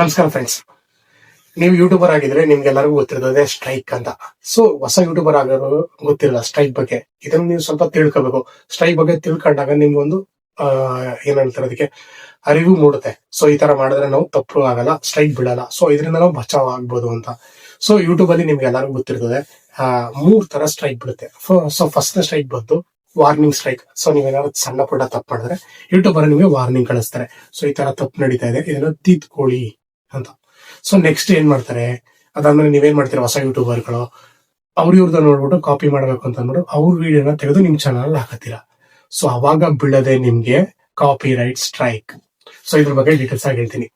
ನಮಸ್ಕಾರ ಫ್ರೆಂಡ್ಸ್ ನೀವು ಯೂಟ್ಯೂಬರ್ ಆಗಿದ್ರೆ ನಿಮ್ಗೆಲ್ಲರಿಗೂ ಗೊತ್ತಿರೋದೇ ಸ್ಟ್ರೈಕ್ ಅಂತ. ಸೊ ಹೊಸ ಯೂಟ್ಯೂಬರ್ ಆಗೋ ಗೊತ್ತಿರಲ್ಲ ಸ್ಟ್ರೈಕ್ ಬಗ್ಗೆ. ಇದನ್ನ ನೀವು ಸ್ವಲ್ಪ ತಿಳ್ಕೋಬೇಕು. ಸ್ಟ್ರೈಕ್ ಬಗ್ಗೆ ತಿಳ್ಕೊಂಡಾಗ ನಿಮ್ಗೊಂದು ಏನ್ ಹೇಳ್ತಾರೆ ಅದಕ್ಕೆ, ಅರಿವು ಮೂಡುತ್ತೆ. ಸೊ ಈ ತರ ಮಾಡಿದ್ರೆ ನಾವು ತಪ್ಪು ಆಗಲ್ಲ ಸ್ಟ್ರೈಕ್ ಬಿಡಲ್ಲ. ಸೊ ಇದರಿಂದ ನಾವು ಬಚಾವ್ ಆಗ್ಬೋದು ಅಂತ. ಸೊ ಯೂಟ್ಯೂಬ್ ಅಲ್ಲಿ ನಿಮ್ಗೆ ಎಲ್ಲರಿಗೂ ಗೊತ್ತಿರ್ತದೆ ಮೂರ್ ತರ ಸ್ಟ್ರೈಕ್ ಬಿಡುತ್ತೆ. ಸೊ ಫಸ್ಟ್ ಸ್ಟ್ರೈಕ್ ಬಂತು ವಾರ್ನಿಂಗ್ ಸ್ಟ್ರೈಕ್ ಸೊ ನೀವೇನಾದ್ರು ಸಣ್ಣ ಪುಟ್ಟ ತಪ್ಪು ಮಾಡಿದ್ರೆ ಯೂಟ್ಯೂಬರ್ ನಿಮಗೆ ವಾರ್ನಿಂಗ್ ಕಳಿಸ್ತಾರೆ. ಸೊ ಈ ತರ ತಪ್ಪು ನಡೀತಾ ಇದೆ. ಇದನ್ನ ತಿದ್ಕೊಳ್ಳಿ. ಅಂತ. ಸೊ ನೆಕ್ಸ್ಟ್ ಏನ್ ಮಾಡ್ತಾರೆ? ಅದಾದ್ಮೇಲೆ ನೀವೇನ್ ಮಾಡ್ತೀರಾ ಹೊಸ ಯೂಟ್ಯೂಬರ್ಗಳು? ಅವ್ರ ಇವ್ರದ್ದು ನೋಡ್ಬಿಟ್ಟು ಕಾಪಿ ಮಾಡ್ಬೇಕು ಅಂತ ಅಂದ್ಬಿಟ್ಟು ಅವ್ರ ವಿಡಿಯೋನ ತೆಗೆದು ನಿಮ್ ಚಾನಲ್ ಹಾಕತ್ತೀರಾ. ಸೊ ಅವಾಗ ಬೀಳದೆ ನಿಮ್ಗೆ ಕಾಪಿ ರೈಟ್ ಸ್ಟ್ರೈಕ್ ಸೊ ಇದ್ರ ಬಗ್ಗೆ ಡೀಟೇಲ್ಸ್ ಆಗಿ ಹೇಳ್ತೀನಿ.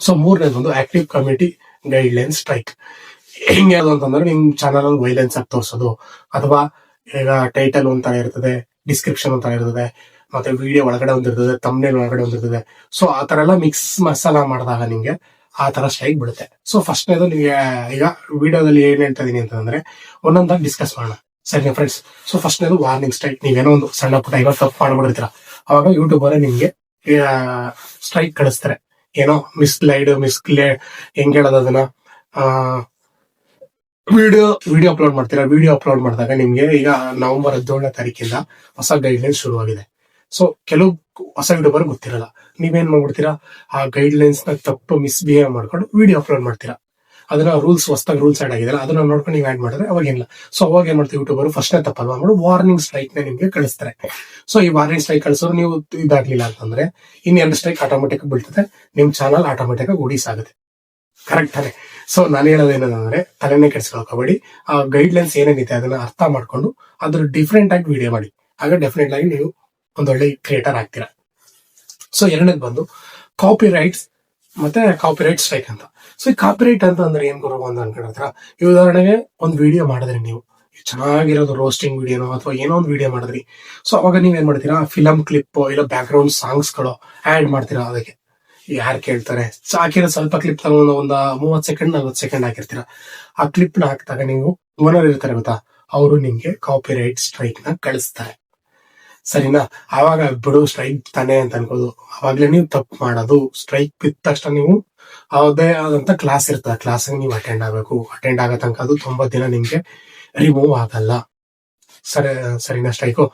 ಸೊ ಮೂರನೇದು ಒಂದು active community guide line strike ಹೆಂಗೆ ಅದು ಅಂತಂದ್ರೆ ನಿಮ್ ಚಾನಲ್ ಅಲ್ಲಿ ವೈಲೆನ್ಸ್ ಆಗಿ ತೋರಿಸೋದು. ಅಥವಾ ಈಗ ಟೈಟಲ್ ಒಂಥರ ಇರ್ತದೆ ಡಿಸ್ಕ್ರಿಪ್ಷನ್ ಒಂಥರ ಇರ್ತದೆ. ಮತ್ತೆ ವಿಡಿಯೋ ಒಳಗಡೆ ಒಂದಿರ್ತದೆ ತಮ್ನೇಲ್ ಒಳಗಡೆ ಒಂದಿರ್ತದೆ. ಸೊ ಆ ತರ ಎಲ್ಲ ಮಿಕ್ಸ್ ಮಸಾಲ ಮಾಡಿದಾಗ ನಿಮ್ಗೆ ಆ ತರ ಸ್ಟ್ರೈಕ್ ಬಿಡುತ್ತೆ. ಸೊ ಫಸ್ಟ್ನೇದು ನೀವು ಈಗ ವಿಡಿಯೋದಲ್ಲಿ ಏನ್ ಹೇಳ್ತಾ ಇದೀನಿ ಅಂತಂದ್ರೆ ಒಂದೊಂದಾಗಿ ಡಿಸ್ಕಸ್ ಮಾಡೋಣ. ಸರಿ ಫ್ರೆಂಡ್ಸ್ ಸೊ ಫಸ್ಟ್ನೇದು ವಾರ್ನಿಂಗ್ ಸ್ಟ್ರೈಕ್ ನೀವೇನೋ ಒಂದು ಸಣ್ಣ ಪುಟ್ಟ ಇವಾಗ ತಪ್ಪು ಮಾಡ್ಬಿಡ್ತೀರ. ಅವಾಗ ಯೂಟ್ಯೂಬರ್ ನಿಮ್ಗೆ ಸ್ಟ್ರೈಕ್ ಕಳಿಸ್ತಾರೆ. ಏನೋ ಮಿಸ್ ಲೈಡ್ ಮಿಸ್ಲೇ ಹೆಂಗ್ ಹೇಳೋದು ಅದನ್ನ? ವಿಡಿಯೋ ವಿಡಿಯೋ ಅಪ್ಲೋಡ್ ಮಾಡ್ತೀರಾ? ವಿಡಿಯೋ ಅಪ್ಲೋಡ್ ಮಾಡಿದಾಗ ನಿಮ್ಗೆ ಈಗ ನವೆಂಬರ್ ಹದಿನೇಳನೇ ತಾರೀಕಿಂದ ಹೊಸ ಗೈಡ್ ಲೈನ್ ಶುರುವಾಗಿದೆ. ಸೊ ಕೆಲವು ಹೊಸ ಯೂಟ್ಯೂಬರ್ ಗೊತ್ತಿರಲ್ಲ. ನೀವೇನ್ ಮಾಡ್ಬಿಡ್ತೀರಾ? ಆ ಗೈಡ್ ಲೈನ್ಸ್ನ ತಪ್ಪು ಮಿಸ್ಬಿಹೇವ್ ಮಾಡ್ಕೊಂಡು ವಿಡಿಯೋ ಅಪ್ಲೋಡ್ ಮಾಡ್ತೀರಾ. ಅದನ್ನ ರೂಲ್ಸ್ ಹೊಸದಾಗಿ ರೂಲ್ಸ್ ಆಡ್ ಆಗಿದೆ ಅದನ್ನ ನೋಡ್ಕೊಂಡು ನೀವು ಆಡ್ ಮಾಡಿದ್ರೆ ಅವಾಗ ಏನಿಲ್ಲ. ಸೊ ಅವಾಗ ಏನ್ ಮಾಡ್ತೀವಿ ಯೂಟ್ಯೂಬರ್ ಫಸ್ಟ್ನೇ ತಪ್ಪಲ್ವಾ? ಮಾಡ್ಬಿಟ್ಟು ವಾರ್ನಿಂಗ್ ಸ್ಟ್ರೈಕ್ನ ನಿಮ್ಗೆ ಕಳಿಸ್ತಾರೆ. ಸೊ ಈ ವಾರ್ನಿಂಗ್ ಸ್ಟ್ರೈಕ್ ಕಳಿಸೋರು ನೀವು ಇದಾಗ್ಲಿಲ್ಲ ಅಂತಂದ್ರೆ ಇನ್ನೆರಡು ಸ್ಟ್ರೈಕ್ ಆಟೋಮೆಟಿಕ್ ಬೀಳ್ತದೆ. ನಿಮ್ ಚಾನಲ್ ಆಟೋಮೆಟಿಕ್ ಉಡೀಸ್ ಆಗುತ್ತೆ ಕರೆಕ್ಟ್ ತಾನೆ ಸೊ ನಾನು ಹೇಳೋದು ಏನಂದ್ರೆ, ತಲೆನೇ ಕೆಡ್ಸ್ಕೊಳ್ಕೋಬೇಡಿ ಆ ಗೈಡ್ ಲೈನ್ಸ್ ಏನೇನಿದೆ ಅದನ್ನ ಅರ್ಥ ಮಾಡ್ಕೊಂಡು ಅದ್ರ ಡಿಫ್ರೆಂಟ್ ಆಗಿ ವಿಡಿಯೋ ಮಾಡಿ. ಆಗ ಡೆಫಿನೆಟ್ ಆಗಿ ನೀವು ಒಂದೊಳ್ಳೆ ಕ್ರಿಯೇಟರ್ ಆಗ್ತೀರಾ. ಸೊ ಎರಡನೇದು ಬಂದು ಕಾಪಿ ರೈಟ್ಸ್ ಮತ್ತೆ ಕಾಪಿ ರೈಟ್ ಸ್ಟ್ರೈಕ್ ಅಂತ. ಸೊ ಈ ಕಾಪಿ ರೈಟ್ ಅಂತ ಅಂದ್ರೆ ಏನ್ ಗುರು ಅಂತ ಅನ್ಕೊಂಡಿರ್ತೀರ ಈ ಉದಾಹರಣೆಗೆ ಒಂದು ವಿಡಿಯೋ ಮಾಡಿದ್ರಿ ನೀವು. ಚೆನ್ನಾಗಿರೋದು ರೋಸ್ಟಿಂಗ್ ವಿಡಿಯೋನೋ ಅಥವಾ ಏನೋ ಒಂದು ವಿಡಿಯೋ ಮಾಡಿದ್ರಿ. ಸೊ ಅವಾಗ ನೀವ್ ಏನ್ ಮಾಡ್ತೀರಾ? ಫಿಲಮ್ ಕ್ಲಿಪ್ ಇಲ್ಲ ಬ್ಯಾಕ್ ಗ್ರೌಂಡ್ ಸಾಂಗ್ಸ್ಗಳು ಆಡ್ ಮಾಡ್ತೀರಾ ಅದಕ್ಕೆ? ಯಾರು ಕೇಳ್ತಾರೆ? ಹಾಕಿರೋ ಸ್ವಲ್ಪ ಕ್ಲಿಪ್ ತಗೊಂಡು ಒಂದು ಮೂವತ್ ಸೆಕೆಂಡ್ ನಲ್ವತ್ ಸೆಕೆಂಡ್ ಹಾಕಿರ್ತೀರಾ? ಆ ಕ್ಲಿಪ್ನ ಹಾಕಿದಾಗ ನೀವು ಓನರ್ ಇರ್ತಾರೆ ಗೊತ್ತಾ? ಅವರು ನಿಮ್ಗೆ ಕಾಪಿ ರೈಟ್ ಸ್ಟ್ರೈಕ್ನ ಕಳಿಸ್ತಾರೆ. ಸರಿನಾ? ಆವಾಗ ಬಿಡು ಸ್ಟ್ರೈಕ್ ತಾನೆ ಅಂತ ಅನ್ಕೋದು ಅವಾಗ್ಲೇ ನೀವು ತಪ್ಪು ಮಾಡೋದು. ಸ್ಟ್ರೈಕ್ ಬಿದ್ದ ತಕ್ಷಣ ನೀವು ಅದೇ ಆದಂತ ಕ್ಲಾಸ್ ಇರ್ತದೆ. ಕ್ಲಾಸ್ ನೀವು ಅಟೆಂಡ್ ಆಗಬೇಕು. ಅಟೆಂಡ್ ಆಗೋ ತನಕ ಅದು ತುಂಬಾ ದಿನ ನಿಮ್ಗೆ ರಿಮೂವ್ ಆಗಲ್ಲ. ಸರಿ, ಸರಿನಾ ಸ್ಟ್ರೈಕು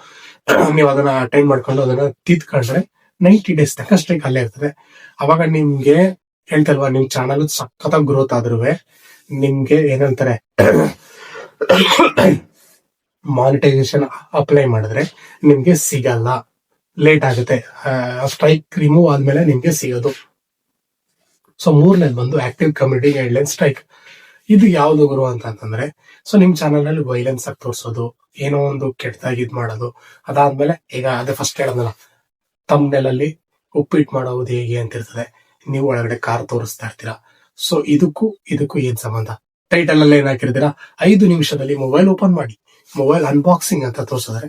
ನೀವು ಅದನ್ನ ಅಟೆಂಡ್ ಮಾಡ್ಕೊಂಡು ಅದನ್ನ ತಿದ್ಕೊಂಡ್ರೆ ನೈಂಟಿ ಡೇಸ್ ತನಕ ಸ್ಟ್ರೈಕ್ ಅಲ್ಲೇ ಇರ್ತದೆ. ಅವಾಗ ನಿಮ್ಗೆ ಹೇಳ್ತಲ್ವಾ, ನಿಮ್ ಚಾನಲ್ ಸಖತ್ತಾಗಿ ಗ್ರೋತ್ ಆದ್ರೂ ನಿಮ್ಗೆ ಏನಂತಾರೆ? ಮಾನಿಟೈಸೇಷನ್ ಅಪ್ಲೈ ಮಾಡಿದ್ರೆ ನಿಮ್ಗೆ ಸಿಗಲ್ಲ. ಲೇಟ್ ಆಗುತ್ತೆ. ಸ್ಟ್ರೈಕ್ ರಿಮೂವ್ ಆದ್ಮೇಲೆ ನಿಮ್ಗೆ ಸಿಗೋದು. ಸೊ ಮೂರನೇದು ಬಂದು ಆಕ್ಟಿವ್ ಕಮ್ಯುನಿಟಿ ಗೈಡ್ಲೈನ್ ಸ್ಟ್ರೈಕ್ ಇದು ಯಾವ್ದು ಗುರು ಅಂತ ಅಂತಂದ್ರೆ ಸೊ ನಿಮ್ ಚಾನಲ್ನಲ್ಲಿ ವೈಲೆನ್ಸ್ ಆಗಿ ತೋರಿಸೋದು, ಏನೋ ಒಂದು ಕೆಟ್ಟದಾಗಿ ಇದ್ ಮಾಡೋದು, ಅದಾದ್ಮೇಲೆ ಈಗ ಅದೇ ಫಸ್ಟ್ ಹೇಳದ್ನಲ್ಲ ತಮ್ನೆಲಲ್ಲಿ ಉಪ್ಪಿಟ್ಟು ಮಾಡೋದು ಹೇಗೆ ಅಂತ ಇರ್ತದೆ. ನೀವು ಒಳಗಡೆ ಕಾರ್ ತೋರಿಸ್ತಾ ಇರ್ತೀರಾ. ಸೊ ಇದಕ್ಕೂ ಇದಕ್ಕೂ ಏನ್ ಸಂಬಂಧ? ಟೈಟಲ್ ಅಲ್ಲಿ ಏನ್ ಹಾಕಿರ್ತೀರಾ? ಐದು ನಿಮಿಷದಲ್ಲಿ ಮೊಬೈಲ್ ಓಪನ್ ಮಾಡಿ. ಮೊಬೈಲ್ ಅನ್ಬಾಕ್ಸಿಂಗ್ ಅಂತ ತೋರಿಸಿದ್ರೆ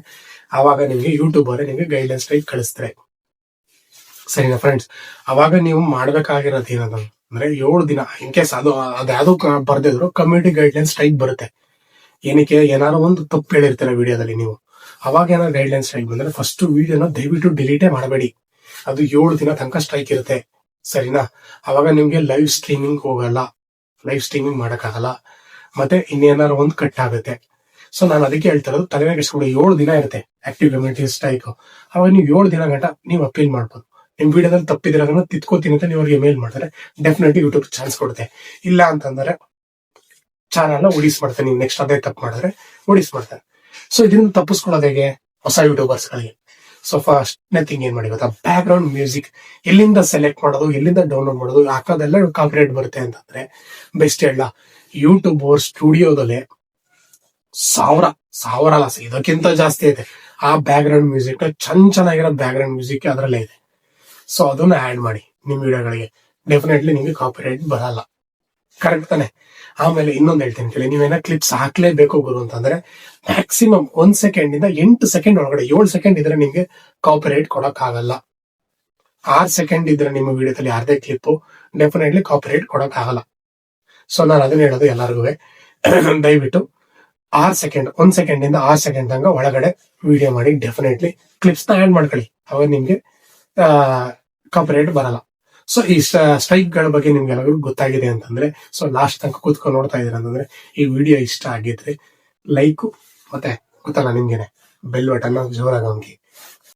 ಆವಾಗ ಯೂಟ್ಯೂಬ್ ಅವರೇ ನಿಮಗೆ ಗೈಡ್ಲೈನ್ಸ್ ಟೈಪ್ ಕಳಿಸ್ತಾರೆ. ಸರಿನಾ ಫ್ರೆಂಡ್ಸ್ ಅವಾಗ ನೀವು ಮಾಡ್ಬೇಕಾಗಿರೋದು ಏನದ ಅಂದ್ರೆ, ಏಳು ದಿನ ಇನ್ ಕೇಸ್ ಅದು ಅದ್ಯಾವ್ದು ಬರ್ದಿದ್ರು ಕಮ್ಯುನಿಟಿ ಗೈಡ್ಲೈನ್ಸ್ ಟೈಪ್ ಬರುತ್ತೆ. ಏನಕ್ಕೆ, ಏನಾದ್ರು ಒಂದು ತಪ್ಪು ಹೇಳಿರ್ತೀರ ವಿಡಿಯೋದಲ್ಲಿ ನೀವು. ಅವಾಗ ಏನಾದ್ರು ಗೈಡ್ಲೈನ್ಸ್ ಸ್ಟ್ರೈಕ್ ಬಂದ್ರೆ ಫಸ್ಟ್ ವಿಡಿಯೋನ ದಯವಿಟ್ಟು ಡಿಲೀಟೇ ಮಾಡಬೇಡಿ. ಅದು ಏಳು ದಿನ ತನಕ ಸ್ಟ್ರೈಕ್ ಇರುತ್ತೆ. ಸರಿನಾ? ಅವಾಗ ನಿಮ್ಗೆ ಲೈವ್ ಸ್ಟ್ರೀಮಿಂಗ್ ಹೋಗಲ್ಲ. ಲೈವ್ ಸ್ಟ್ರೀಮಿಂಗ್ ಮಾಡಕ್ಕಾಗಲ್ಲ. ಮತ್ತೆ ಇನ್ನೇನಾದ್ರು ಒಂದು ಕಟ್ ಆಗುತ್ತೆ. ಸೊ ನಾನು ಅದಕ್ಕೆ ಹೇಳ್ತಾ ಇರೋದು ತಲೆನೇ ಕೆಡಿಸ್ಕೊಂಡು ಏಳು ದಿನ ಇರುತ್ತೆ ಆಕ್ಟಿವ್ ಕಮ್ಯುನಿಟಿ ಸ್ಟ್ರೈಕ್ ಅವಾಗ ನೀವು ಏಳು ದಿನ ಗಂಟ ನೀವು ಅಪೀಲ್ ಮಾಡ್ಬೋದು. ನಿಮ್ ವಿಡಿಯೋದಲ್ಲಿ ತಪ್ಪಿದ್ರೆ ಅದನ್ನ ತಿತ್ಕೋತೀನಿ ಅಂತ ನೀವು ಅವ್ರಿಗೆ ಮೇಲ್ ಮಾಡಿದ್ರೆ ಡೆಫಿನೆಟ್ಲಿ ಯೂಟ್ಯೂಬ್ ಚಾನ್ಸ್ ಕೊಡುತ್ತೆ. ಇಲ್ಲ ಅಂತಂದ್ರೆ ಚಾನಲ್ ಉಡಿಸ್ ಮಾಡ್ತಾರೆ. ನೀವು ನೆಕ್ಸ್ಟ್ ಅದೇ ತಪ್ಪು ಮಾಡಿದ್ರೆ ಉಡಿಸ್ ಮಾಡ್ತಾರೆ. ಸೊ ಇದರಿಂದ ತಪ್ಪಿಸ್ಕೊಳ್ಳೋದು ಹೇಗೆ? ಹೊಸ ಯೂಟ್ಯೂಬರ್ಸ್ ಗಳಿಗೆ. ಸೊ ಫಸ್ಟ್ನೇ ಥಿಂಗ್ ಏನ್ ಮಾಡಿ ಗೊತ್ತಾ? ಬ್ಯಾಕ್ ಗ್ರೌಂಡ್ ಮ್ಯೂಸಿಕ್ ಎಲ್ಲಿಂದ ಸೆಲೆಕ್ಟ್ ಮಾಡೋದು, ಎಲ್ಲಿಂದ ಡೌನ್ಲೋಡ್ ಮಾಡೋದು ಹಾಕೋದೆಲ್ಲ ಕಾಪಿರೇಟ್ ಬರುತ್ತೆ ಅಂತಂದ್ರೆ ಬೆಸ್ಟ್ ಹೇಳ ಯೂಟ್ಯೂಬ್ ಅವ್ರ ಸ್ಟುಡಿಯೋದಲ್ಲಿ ಸಾವಿರ ಸಾವಿರ ಅಲ್ಲ ಇದಕ್ಕಿಂತ ಜಾಸ್ತಿ ಇದೆ ಆ ಬ್ಯಾಕ್ ಗ್ರೌಂಡ್ ಮ್ಯೂಸಿಕ್ ಚಂದ ಚೆನ್ನಾಗಿರೋ ಬ್ಯಾಕ್ ಗ್ರೌಂಡ್ ಮ್ಯೂಸಿಕ್ ಅದರಲ್ಲೇ ಇದೆ. ಸೊ ಅದನ್ನ ಆಡ್ ಮಾಡಿ ನಿಮ್ ವಿಡಿಯೋಗಳಿಗೆ ಡೆಫಿನೆಟ್ಲಿ ನಿಮ್ಗೆ ಕಾಪಿರೈಟ್ ಬರಲ್ಲ. ಕರೆಕ್ಟ್ ತಾನೆ? ಆಮೇಲೆ ಇನ್ನೊಂದು ಹೇಳ್ತೀನಿ ಕೇಳಿ, ನೀವೇನ ಕ್ಲಿಪ್ಸ್ ಹಾಕ್ಲೇಬೇಕು ಗುರು ಅಂತಂದ್ರೆ ಮ್ಯಾಕ್ಸಿಮಮ್ ಒಂದ್ ಸೆಕೆಂಡ್ ಇಂದ ಎಂಟು ಸೆಕೆಂಡ್ ಒಳಗಡೆ, ಏಳು ಸೆಕೆಂಡ್ ಇದ್ರೆ ನಿಮ್ಗೆ ಕಾಪಿರೈಟ್ ಕೊಡಕ್ ಆಗಲ್ಲ ಆರ್ ಸೆಕೆಂಡ್ ಇದ್ರೆ ನಿಮ್ಮ ವಿಡಿಯೋದಲ್ಲಿ ಯಾರದೇ ಕ್ಲಿಪ್ ಡೆಫಿನೆಟ್ಲಿ ಕಾಪಿರೈಟ್ ಕೊಡಕ್ ಆಗಲ್ಲ ಸೊ ನಾನು ಅದನ್ನ ಹೇಳೋದು ಎಲ್ಲರಿಗೂ ದಯವಿಟ್ಟು ಆರ್ ಸೆಕೆಂಡ್ ಒಂದ್ ಸೆಕೆಂಡ್ ಇಂದ ಆರ್ ಸೆಕೆಂಡ್ ತನಕ ಒಳಗಡೆ ವಿಡಿಯೋ ಮಾಡಿ ಡೆಫಿನೆಟ್ಲಿ ಕ್ಲಿಪ್ಸ್ನ ಆಡ್ ಮಾಡ್ಕೊಳ್ಳಿ. ಅವಾಗ ನಿಮ್ಗೆ ಕಾಪರೇಟ್ ಬರಲ್ಲ. ಸೊ ಈ ಸ್ಟ್ರೈಕ್ಗಳ ಬಗ್ಗೆ ನಿಮ್ಗೆಲ್ಲರಿಗೂ ಗೊತ್ತಾಗಿದೆ ಅಂತಂದ್ರೆ ಸೊ ಲಾಸ್ಟ್ ತನಕ ಕೂತ್ಕೊಂಡು ನೋಡ್ತಾ ಇದೀರ ಅಂತಂದ್ರೆ, ಈ ವಿಡಿಯೋ ಇಷ್ಟ ಆಗಿದ್ರೆ ಲೈಕು ಮತ್ತೆ, ಗೊತ್ತಲ್ಲ ನಿಮ್ಗೆನೆ ಬೆಲ್ ಬಟನ್ ಜೋರಾಗಿ